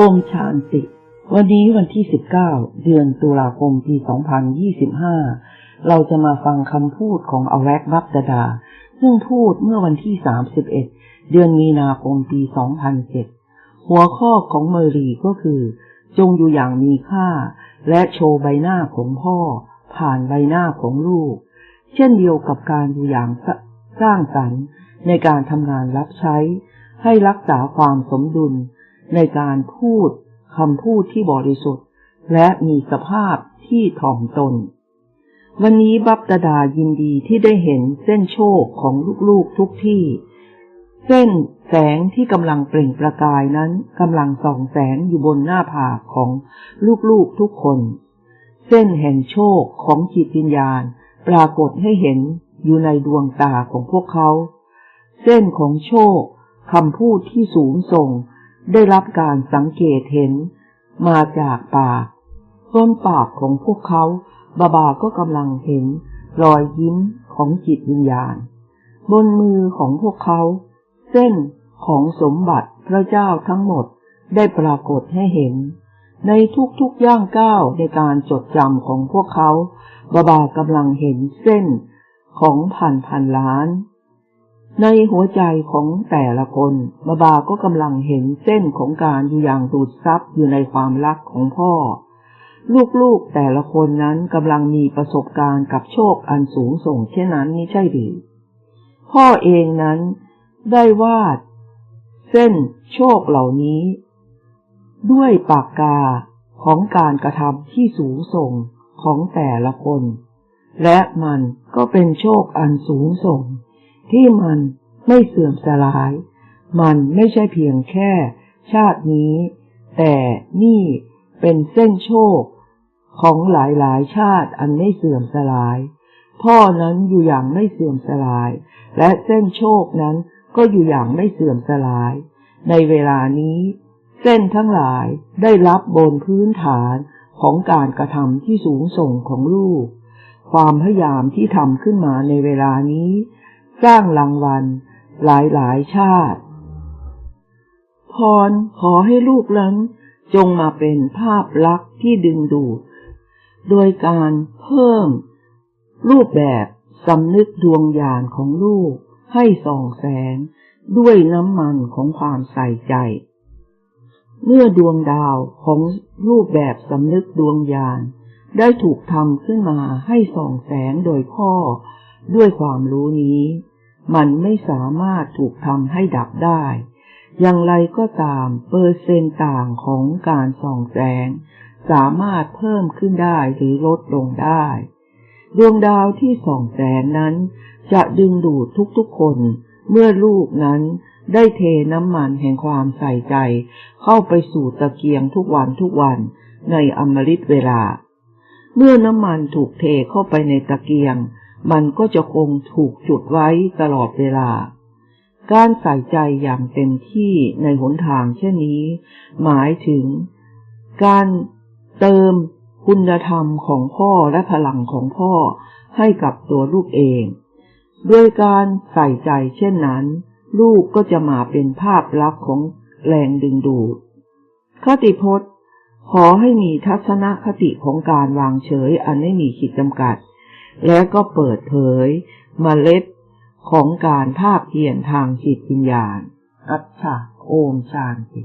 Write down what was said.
อมชานติ วันนี้วันที่ 19 เดือนตุลาคมปี 2025 เราจะมาฟังคำพูดของอแวกบับดาดา ซึ่งพูดเมื่อวันที่ 31 เดือนมีนาคมปี 2007 หัวข้อของเมอรีก็คือ จงอยู่อย่างมีค่า และโชว์ใบหน้าของพ่อ ผ่านใบหน้าของลูก เช่นเดียวกับการอยู่อย่างสร้างสรรค์ในการทำงานรับใช้ ให้รักษาความสมดุล ในการพูดคำพูดที่บริสุทธิ์ และมีสภาพที่ถ่อมตน วันนี้บับตดายินดีที่ได้เห็นเส้นโชคของลูกๆทุกที่ เส้นแสงที่กำลังเปล่งประกายนั้นกำลังส่องแสงอยู่บนหน้าผากของลูกๆทุกคน เส้นแห่งโชคของจิตวิญญาณปรากฏให้เห็นอยู่ในดวงตาของพวกเขา เส้นของโชคคำพูดที่สูงส่ง ได้รับการสังเกตเห็น มาจากปากต้นปากของพวกเขาบาบาก็กำลังเห็น รอยยิ้มของจิตวิญญาณ บนมือของพวกเขา เส้นของสมบัติพระเจ้าทั้งหมดได้ปรากฏให้เห็น ในทุกๆย่างก้าวในการจดจำของพวกเขาบาบากำลังเห็นเส้นของพันพันล้าน ในหัวใจของแต่ละคนบาบาก็กำลังเห็นเส้นของการอยู่อย่างดูดซับอยู่ในความรักของพ่อ ลูกๆแต่ละคนนั้นกำลังมีประสบการณ์กับโชคอันสูงส่งเช่นนั้นนี่ใช่หรือพ่อเองนั้นได้วาด เส้นโชคเหล่านี้ ด้วยปากกาของการกระทำที่สูงส่งของแต่ละคน และมันก็เป็นโชคอันสูงส่ง ที่มันไม่เสื่อมสลาย มันไม่ใช่เพียงแค่ ชาตินี้ แต่นี่เป็นเส้นโชค ของหลายๆ ชาติอันไม่เสื่อมสลาย พ่อนั้นอยู่อย่างไม่เสื่อมสลาย และเส้นโชคนั้นก็อยู่อย่างไม่เสื่อมสลาย ในเวลานี้ เส้นทั้งหลายได้รับบนพื้นฐานของการกระทำที่สูงส่งของลูก ความพยายามที่ทำขึ้นมาในเวลานี้ สร้างรางวัล หลายหลายชาติ พรขอให้ลูกนั้นจงมาเป็นภาพลักษณ์ที่ดึงดูด โดยการเพิ่ม รูปแบบสำนึกดวงญาณของลูก ให้ส่องแสง ด้วยน้ำมันของความใส่ใจ เมื่อดวงดาวของรูปแบบสำนึกดวงญาณได้ถูกทำขึ้นมาให้ส่องแสงโดยพ่อด้วยความรู้นี้ มันไม่สามารถถูกทำให้ดับได้ อย่างไรก็ตามเปอร์เซนต์ต่างของการส่องแสง สามารถเพิ่มขึ้นได้หรือลดลงได้ ดวงดาวที่ส่องแสงนั้น จะดึงดูดทุกๆคน เมื่อลูกนั้นได้เทน้ำมันแห่งความใส่ใจ เข้าไปสู่ตะเกียงทุกวันทุกวันในอมฤตเวลา เมื่อน้ำมันถูกเทเข้าไปในตะเกียง มันก็จะคงถูกจุดไว้ตลอดเวลา การใส่ใจอย่างเต็มที่ในหนทางเช่นนี้ หมายถึง การเติมคุณธรรมของพ่อและพลังของพ่อให้กับตัวลูกเอง ด้วยการใส่ใจเช่นนั้น ลูกก็จะมาเป็นภาพลักษณ์ของแรงดึงดูด คติพจน์ ขอให้มีทัศนคติของการวางเฉยอันไม่มีขีดจำกัด และก็เปิดเผยมเมล็ดของการภาพเพียนทางจิตวิญญาณ อัจฉาโอมชานติ